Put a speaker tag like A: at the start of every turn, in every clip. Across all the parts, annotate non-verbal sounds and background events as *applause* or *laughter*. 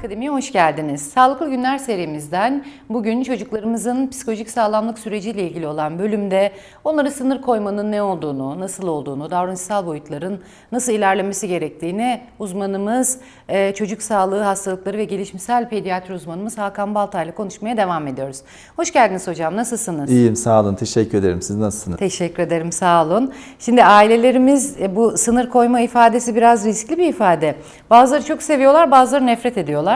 A: Akademi'ye hoş geldiniz. Sağlıklı Günler serimizden bugün çocuklarımızın psikolojik sağlamlık süreciyle ilgili olan bölümde onlara sınır koymanın ne olduğunu, nasıl olduğunu, davranışsal boyutların nasıl ilerlemesi gerektiğini uzmanımız, e, çocuk sağlığı hastalıkları ve gelişimsel pediatri uzmanımız Hakan Baltay ile konuşmaya devam ediyoruz. Hoş geldiniz hocam, nasılsınız?
B: İyiyim sağ olun teşekkür ederim. Siz nasılsınız?
A: Teşekkür ederim, sağ olun. Şimdi ailelerimiz e, bu sınır koyma ifadesi biraz riskli bir ifade. Bazıları çok seviyorlar, bazıları nefret ediyorlar.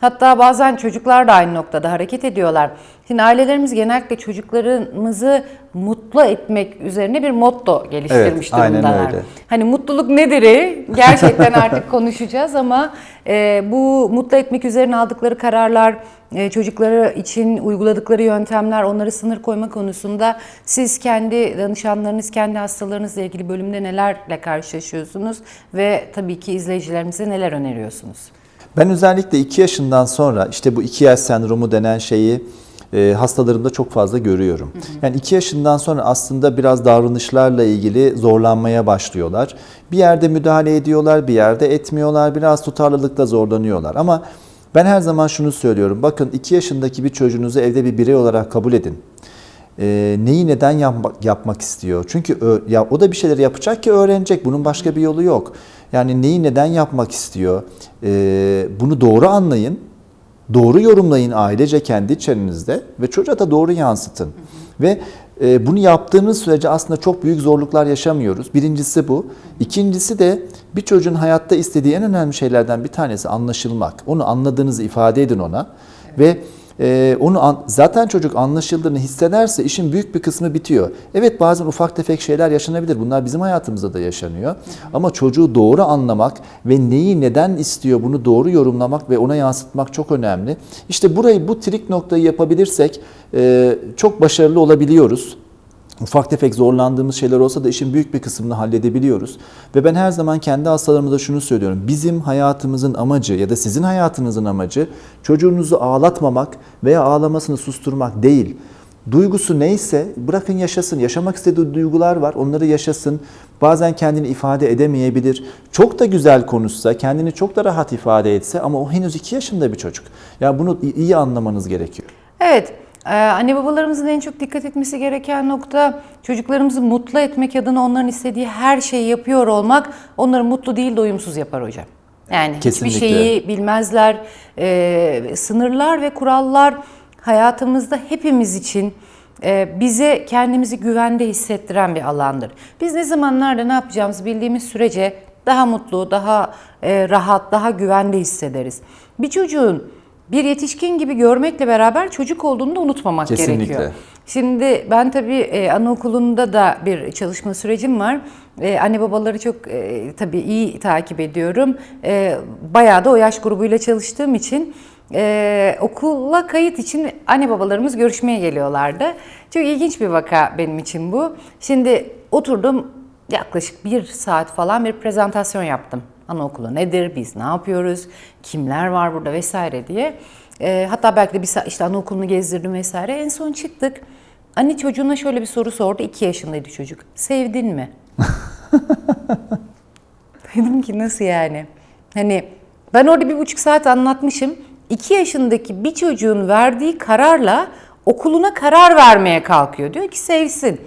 A: Hatta bazen çocuklar da aynı noktada hareket ediyorlar. Şimdi ailelerimiz genellikle çocuklarımızı mutlu etmek üzerine bir motto geliştirmiş
B: Evet, aynen
A: durumdalar.
B: öyle.
A: Hani mutluluk nedir'i *laughs* gerçekten artık konuşacağız ama e, bu mutlu etmek üzerine aldıkları kararlar, e, çocukları için uyguladıkları yöntemler, onları sınır koyma konusunda siz kendi danışanlarınız, kendi hastalarınızla ilgili bölümde nelerle karşılaşıyorsunuz ve tabii ki izleyicilerimize neler öneriyorsunuz?
B: Ben özellikle 2 yaşından sonra işte bu 2 yaş sendromu denen şeyi e, hastalarımda çok fazla görüyorum. Yani 2 yaşından sonra aslında biraz davranışlarla ilgili zorlanmaya başlıyorlar. Bir yerde müdahale ediyorlar, bir yerde etmiyorlar, biraz tutarlılıkta zorlanıyorlar. Ama ben her zaman şunu söylüyorum. Bakın 2 yaşındaki bir çocuğunuzu evde bir birey olarak kabul edin. E, neyi neden yapmak, istiyor? Çünkü ya o da bir şeyler yapacak ki öğrenecek. Bunun başka bir yolu yok. Yani neyi neden yapmak istiyor? E, bunu doğru anlayın. Doğru yorumlayın ailece kendi içerinizde ve çocuğa da doğru yansıtın. Ve e, bunu yaptığınız sürece aslında çok büyük zorluklar yaşamıyoruz. Birincisi bu. İkincisi de bir çocuğun hayatta istediği en önemli şeylerden bir tanesi anlaşılmak. Onu anladığınızı ifade edin ona ve ee, onu an- zaten çocuk anlaşıldığını hissederse işin büyük bir kısmı bitiyor. Evet bazen ufak tefek şeyler yaşanabilir. Bunlar bizim hayatımızda da yaşanıyor. Ama çocuğu doğru anlamak ve neyi neden istiyor bunu doğru yorumlamak ve ona yansıtmak çok önemli. İşte burayı bu trik noktayı yapabilirsek e, çok başarılı olabiliyoruz. Ufak tefek zorlandığımız şeyler olsa da işin büyük bir kısmını halledebiliyoruz. Ve ben her zaman kendi hastalarıma da şunu söylüyorum. Bizim hayatımızın amacı ya da sizin hayatınızın amacı çocuğunuzu ağlatmamak veya ağlamasını susturmak değil. Duygusu neyse bırakın yaşasın. Yaşamak istediği duygular var. Onları yaşasın. Bazen kendini ifade edemeyebilir. Çok da güzel konuşsa, kendini çok da rahat ifade etse ama o henüz 2 yaşında bir çocuk. Yani bunu iyi anlamanız gerekiyor.
A: Evet, e, anne babalarımızın en çok dikkat etmesi gereken nokta çocuklarımızı mutlu etmek adına onların istediği her şeyi yapıyor olmak onları mutlu değil doyumsuz yapar hocam. Yani
B: Kesinlikle.
A: hiçbir şeyi bilmezler. E, sınırlar ve kurallar hayatımızda hepimiz için e, bize kendimizi güvende hissettiren bir alandır. Biz ne zamanlarda ne yapacağımızı bildiğimiz sürece daha mutlu, daha e, rahat, daha güvende hissederiz. Bir çocuğun bir yetişkin gibi görmekle beraber çocuk olduğunu da unutmamak
B: Kesinlikle.
A: gerekiyor. Şimdi ben tabii e, anaokulunda da bir çalışma sürecim var. E, anne babaları çok e, tabii iyi takip ediyorum. E, bayağı da o yaş grubuyla çalıştığım için e, okula kayıt için anne babalarımız görüşmeye geliyorlardı. Çok ilginç bir vaka benim için bu. Şimdi oturdum yaklaşık bir saat falan bir prezentasyon yaptım. Anaokulu nedir, biz ne yapıyoruz, kimler var burada vesaire diye. Ee, hatta belki de bir işte anaokulunu gezdirdim vesaire. En son çıktık. Anne çocuğuna şöyle bir soru sordu. 2 yaşındaydı çocuk. Sevdin mi? *laughs* Dedim ki nasıl yani? Hani ben orada bir buçuk saat anlatmışım. 2 yaşındaki bir çocuğun verdiği kararla okuluna karar vermeye kalkıyor. Diyor ki sevsin.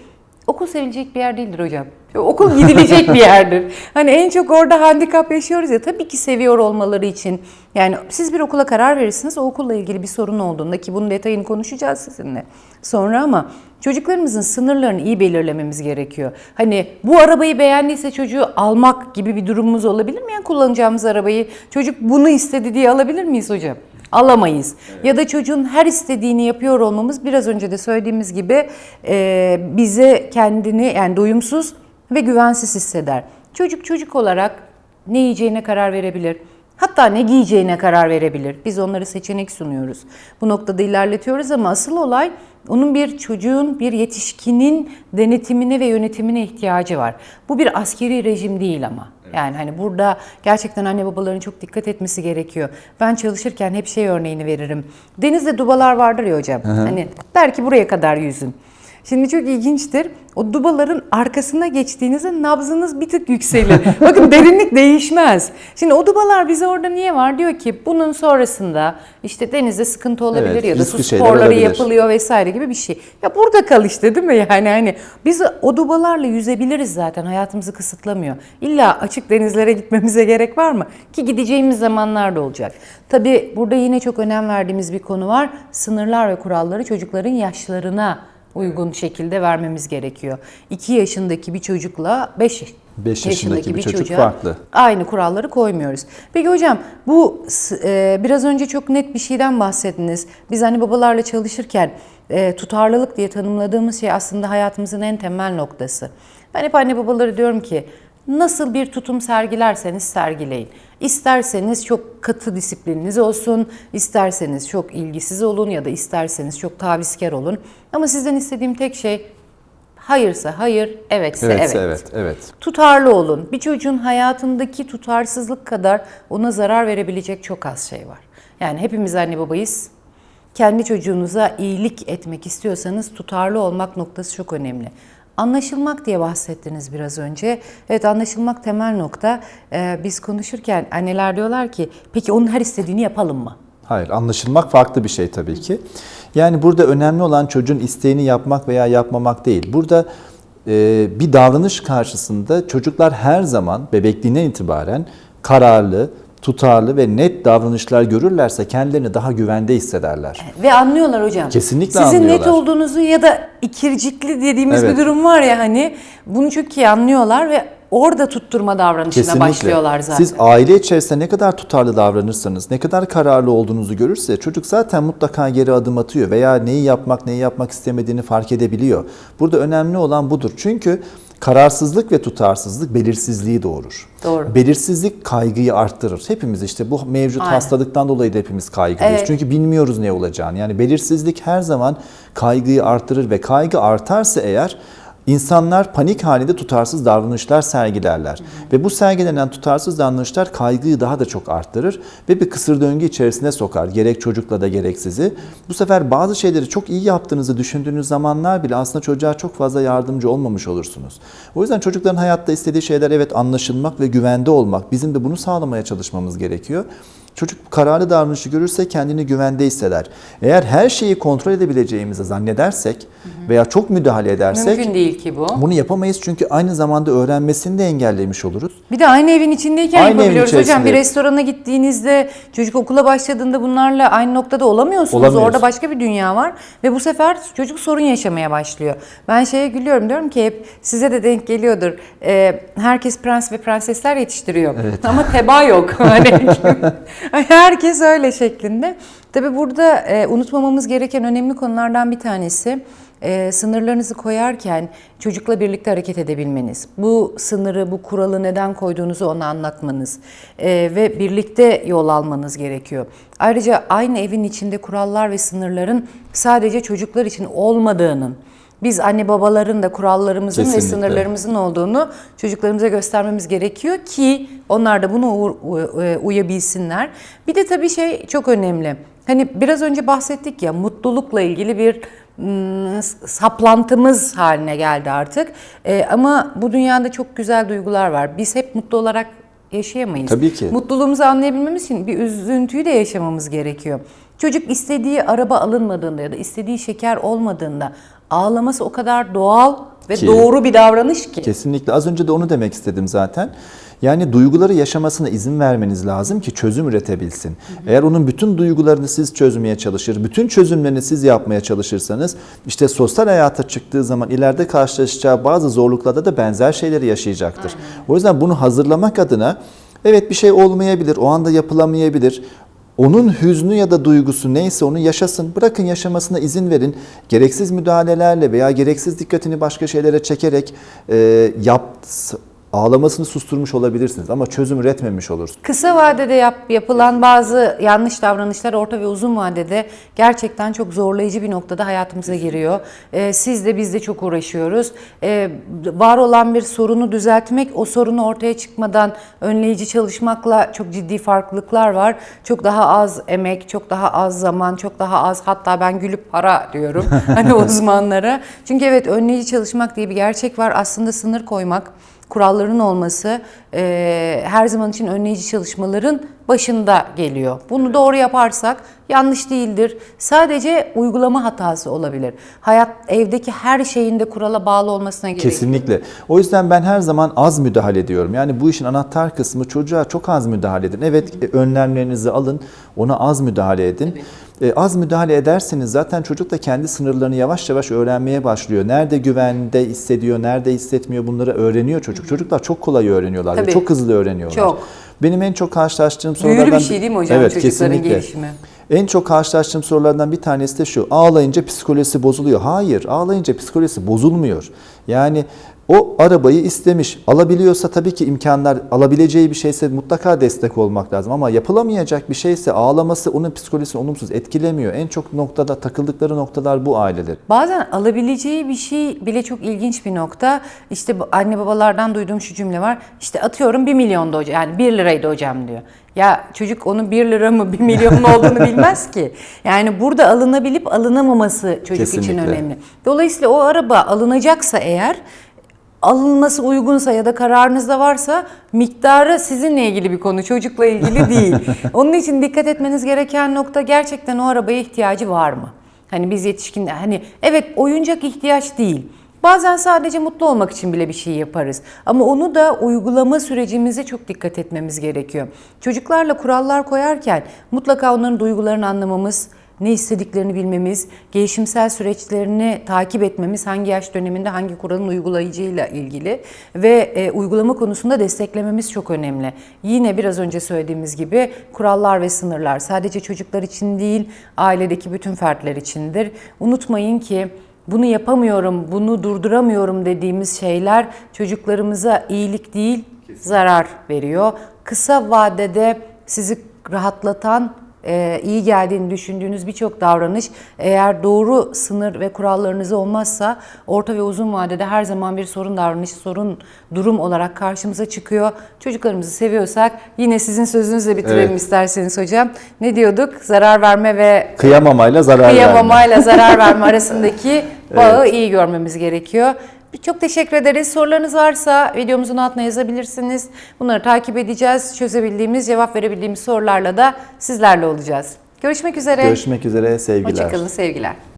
A: Okul sevilecek bir yer değildir hocam. Okul gidilecek bir yerdir. Hani en çok orada handikap yaşıyoruz ya tabii ki seviyor olmaları için. Yani siz bir okula karar verirsiniz o okulla ilgili bir sorun olduğunda ki bunun detayını konuşacağız sizinle sonra ama çocuklarımızın sınırlarını iyi belirlememiz gerekiyor. Hani bu arabayı beğendiyse çocuğu almak gibi bir durumumuz olabilir mi? Yani kullanacağımız arabayı çocuk bunu istedi diye alabilir miyiz hocam? Alamayız. Ya da çocuğun her istediğini yapıyor olmamız biraz önce de söylediğimiz gibi e, bize kendini yani doyumsuz ve güvensiz hisseder. Çocuk çocuk olarak ne yiyeceğine karar verebilir. Hatta ne giyeceğine karar verebilir. Biz onları seçenek sunuyoruz. Bu noktada ilerletiyoruz ama asıl olay onun bir çocuğun, bir yetişkinin denetimine ve yönetimine ihtiyacı var. Bu bir askeri rejim değil ama. Yani hani burada gerçekten anne babaların çok dikkat etmesi gerekiyor. Ben çalışırken hep şey örneğini veririm. Denizde dubalar vardır ya hocam. Hani der ki buraya kadar yüzün. Şimdi çok ilginçtir. O dubaların arkasına geçtiğinizde nabzınız bir tık yükselir. *laughs* Bakın derinlik değişmez. Şimdi o dubalar bize orada niye var? Diyor ki bunun sonrasında işte denizde sıkıntı olabilir
B: Evet,
A: ya da su sporları yapılıyor vesaire gibi bir şey. Ya burada kal işte değil mi? Yani hani biz o dubalarla yüzebiliriz zaten. Hayatımızı kısıtlamıyor. İlla açık denizlere gitmemize gerek var mı? Ki gideceğimiz zamanlar da olacak. Tabii burada yine çok önem verdiğimiz bir konu var. Sınırlar ve kuralları çocukların yaşlarına uygun şekilde vermemiz gerekiyor. 2 yaşındaki bir çocukla 5
B: Beş yaşındaki bir çocuk farklı.
A: Aynı kuralları koymuyoruz. Peki hocam bu e, biraz önce çok net bir şeyden bahsettiniz. Biz anne babalarla çalışırken e, tutarlılık diye tanımladığımız şey aslında hayatımızın en temel noktası. Ben hep anne babaları diyorum ki nasıl bir tutum sergilerseniz sergileyin. İsterseniz çok katı disiplininiz olsun, isterseniz çok ilgisiz olun ya da isterseniz çok tavizkar olun. Ama sizden istediğim tek şey hayırsa hayır, evetse evet.
B: Evet, evet, evet.
A: Tutarlı olun. Bir çocuğun hayatındaki tutarsızlık kadar ona zarar verebilecek çok az şey var. Yani hepimiz anne babayız. Kendi çocuğunuza iyilik etmek istiyorsanız tutarlı olmak noktası çok önemli. Anlaşılmak diye bahsettiniz biraz önce. Evet anlaşılmak temel nokta. Ee, biz konuşurken anneler diyorlar ki peki onun her istediğini yapalım mı?
B: Hayır, anlaşılmak farklı bir şey tabii ki. Yani burada önemli olan çocuğun isteğini yapmak veya yapmamak değil. Burada e, bir davranış karşısında çocuklar her zaman bebekliğinden itibaren kararlı, tutarlı ve net davranışlar görürlerse kendilerini daha güvende hissederler.
A: Ve anlıyorlar hocam.
B: Kesinlikle
A: Sizin net
B: anlıyorlar.
A: olduğunuzu ya da ikircikli dediğimiz
B: Evet.
A: bir durum var ya hani bunu çok iyi anlıyorlar ve orada tutturma davranışına
B: Kesinlikle.
A: başlıyorlar zaten.
B: Siz aile içerisinde ne kadar tutarlı davranırsanız, ne kadar kararlı olduğunuzu görürse çocuk zaten mutlaka geri adım atıyor veya neyi yapmak, neyi yapmak istemediğini fark edebiliyor. Burada önemli olan budur. Çünkü kararsızlık ve tutarsızlık belirsizliği doğurur.
A: Doğru.
B: Belirsizlik kaygıyı arttırır. Hepimiz işte bu mevcut
A: Aynen.
B: hastalıktan dolayı da hepimiz kaygılıyız.
A: Evet.
B: Çünkü bilmiyoruz ne olacağını. Yani belirsizlik her zaman kaygıyı arttırır ve kaygı artarsa eğer İnsanlar panik halinde tutarsız davranışlar sergilerler. Ve bu sergilenen tutarsız davranışlar kaygıyı daha da çok arttırır ve bir kısır döngü içerisine sokar. Gerek çocukla da gerek sizi. Bu sefer bazı şeyleri çok iyi yaptığınızı düşündüğünüz zamanlar bile aslında çocuğa çok fazla yardımcı olmamış olursunuz. O yüzden çocukların hayatta istediği şeyler evet anlaşılmak ve güvende olmak. Bizim de bunu sağlamaya çalışmamız gerekiyor. Çocuk kararlı davranışı görürse kendini güvende hisseder. Eğer her şeyi kontrol edebileceğimizi zannedersek veya çok müdahale edersek
A: Mümkün değil ki bu.
B: bunu yapamayız çünkü aynı zamanda öğrenmesini de engellemiş oluruz.
A: Bir de aynı evin içindeyken
B: Aynı evin
A: yapabiliyoruz hocam.
B: içerisinde.
A: Bir restorana gittiğinizde çocuk okula başladığında bunlarla aynı noktada olamıyorsunuz.
B: Olamıyoruz.
A: Orada başka bir dünya var ve bu sefer çocuk sorun yaşamaya başlıyor. Ben şeye gülüyorum diyorum ki hep size de denk geliyordur. Ee, herkes prens ve prensesler yetiştiriyor. Ama teba yok. *laughs* Hani *laughs* herkes öyle şeklinde. Tabii burada e, unutmamamız gereken önemli konulardan bir tanesi e, sınırlarınızı koyarken çocukla birlikte hareket edebilmeniz. Bu sınırı, bu kuralı neden koyduğunuzu ona anlatmanız e, ve birlikte yol almanız gerekiyor. Ayrıca aynı evin içinde kurallar ve sınırların sadece çocuklar için olmadığının, biz anne babaların da kurallarımızın ve
B: Kesinlikle.
A: sınırlarımızın olduğunu çocuklarımıza göstermemiz gerekiyor ki onlar da bunu e, uyabilsinler. Bir de tabii şey çok önemli. Hani biraz önce bahsettik ya mutlulukla ilgili bir saplantımız haline geldi artık. E, ama bu dünyada çok güzel duygular var. Biz hep mutlu olarak yaşayamayız.
B: Tabii ki.
A: Mutluluğumuzu anlayabilmemiz için bir üzüntüyü de yaşamamız gerekiyor. Çocuk istediği araba alınmadığında ya da istediği şeker olmadığında ağlaması o kadar doğal ve
B: Ki-
A: doğru bir davranış ki.
B: Kesinlikle az önce de onu demek istedim zaten. Yani duyguları yaşamasına izin vermeniz lazım ki çözüm üretebilsin. Eğer onun bütün duygularını siz çözmeye çalışır, bütün çözümlerini siz yapmaya çalışırsanız işte sosyal hayata çıktığı zaman ileride karşılaşacağı bazı zorluklarda da benzer şeyleri yaşayacaktır. O yüzden bunu hazırlamak adına evet bir şey olmayabilir, o anda yapılamayabilir. Onun hüznü ya da duygusu neyse onu yaşasın. Bırakın yaşamasına izin verin. Gereksiz müdahalelerle veya gereksiz dikkatini başka şeylere çekerek e, yap, ağlamasını susturmuş olabilirsiniz ama çözüm üretmemiş olursunuz.
A: Kısa vadede yap, yapılan bazı yanlış davranışlar orta ve uzun vadede gerçekten çok zorlayıcı bir noktada hayatımıza giriyor. Ee, siz de biz de çok uğraşıyoruz. Ee, var olan bir sorunu düzeltmek, o sorunu ortaya çıkmadan önleyici çalışmakla çok ciddi farklılıklar var. Çok daha az emek, çok daha az zaman, çok daha az hatta ben gülüp para diyorum *laughs* hani uzmanlara. Çünkü evet önleyici çalışmak diye bir gerçek var. Aslında sınır koymak, kuralların olması e, her zaman için önleyici çalışmaların başında geliyor. Bunu doğru yaparsak yanlış değildir. Sadece uygulama hatası olabilir. Hayat evdeki her şeyin de kurala bağlı olmasına gerek.
B: Kesinlikle. O yüzden ben her zaman az müdahale ediyorum. Yani bu işin anahtar kısmı çocuğa çok az müdahale edin. Evet e, önlemlerinizi alın, ona az müdahale edin. E, az müdahale ederseniz zaten çocuk da kendi sınırlarını yavaş yavaş öğrenmeye başlıyor. Nerede güvende hissediyor, nerede hissetmiyor bunları öğreniyor çocuk. Çocuklar çok kolay öğreniyorlar ve
A: Tabii.
B: çok hızlı öğreniyorlar.
A: Çok.
B: Benim en çok karşılaştığım
A: Büyülü
B: sorulardan...
A: bir şey değil mi hocam
B: evet,
A: çocukların
B: kesinlikle.
A: gelişimi?
B: En çok karşılaştığım sorulardan bir tanesi de şu. Ağlayınca psikolojisi bozuluyor. Hayır, ağlayınca psikolojisi bozulmuyor. Yani o arabayı istemiş. Alabiliyorsa tabii ki imkanlar, alabileceği bir şeyse mutlaka destek olmak lazım. Ama yapılamayacak bir şeyse ağlaması onun psikolojisini olumsuz etkilemiyor. En çok noktada takıldıkları noktalar bu aileler.
A: Bazen alabileceği bir şey bile çok ilginç bir nokta. İşte anne babalardan duyduğum şu cümle var. İşte atıyorum 1 milyonda hocam yani 1 liraydı hocam diyor. Ya çocuk onun 1 lira mı 1 milyon mu olduğunu *laughs* bilmez ki. Yani burada alınabilip alınamaması çocuk için
B: Kesinlikle.
A: önemli. Dolayısıyla o araba alınacaksa eğer alınması uygunsa ya da kararınızda varsa miktarı sizinle ilgili bir konu, çocukla ilgili *laughs* değil. Onun için dikkat etmeniz gereken nokta gerçekten o arabaya ihtiyacı var mı? Hani biz yetişkin hani evet oyuncak ihtiyaç değil. Bazen sadece mutlu olmak için bile bir şey yaparız. Ama onu da uygulama sürecimize çok dikkat etmemiz gerekiyor. Çocuklarla kurallar koyarken mutlaka onların duygularını anlamamız, ne istediklerini bilmemiz, gelişimsel süreçlerini takip etmemiz, hangi yaş döneminde hangi kuralın uygulayıcıyla ilgili ve e, uygulama konusunda desteklememiz çok önemli. Yine biraz önce söylediğimiz gibi kurallar ve sınırlar sadece çocuklar için değil, ailedeki bütün fertler içindir. Unutmayın ki bunu yapamıyorum, bunu durduramıyorum dediğimiz şeyler çocuklarımıza iyilik değil, zarar veriyor. Kısa vadede sizi rahatlatan e, iyi geldiğini düşündüğünüz birçok davranış eğer doğru sınır ve kurallarınız olmazsa orta ve uzun vadede her zaman bir sorun davranış, sorun durum olarak karşımıza çıkıyor. Çocuklarımızı seviyorsak yine sizin sözünüzle bitirelim
B: Evet.
A: isterseniz hocam. Ne diyorduk? Zarar verme ve
B: Kıyamamayla zarar verme.
A: kıyamamayla zarar verme arasındaki *laughs* bağı iyi görmemiz gerekiyor. Çok teşekkür ederiz. Sorularınız varsa videomuzun altına yazabilirsiniz. Bunları takip edeceğiz. Çözebildiğimiz, cevap verebildiğimiz sorularla da sizlerle olacağız. Görüşmek üzere.
B: Görüşmek üzere sevgiler.
A: Hoşçakalın, sevgiler.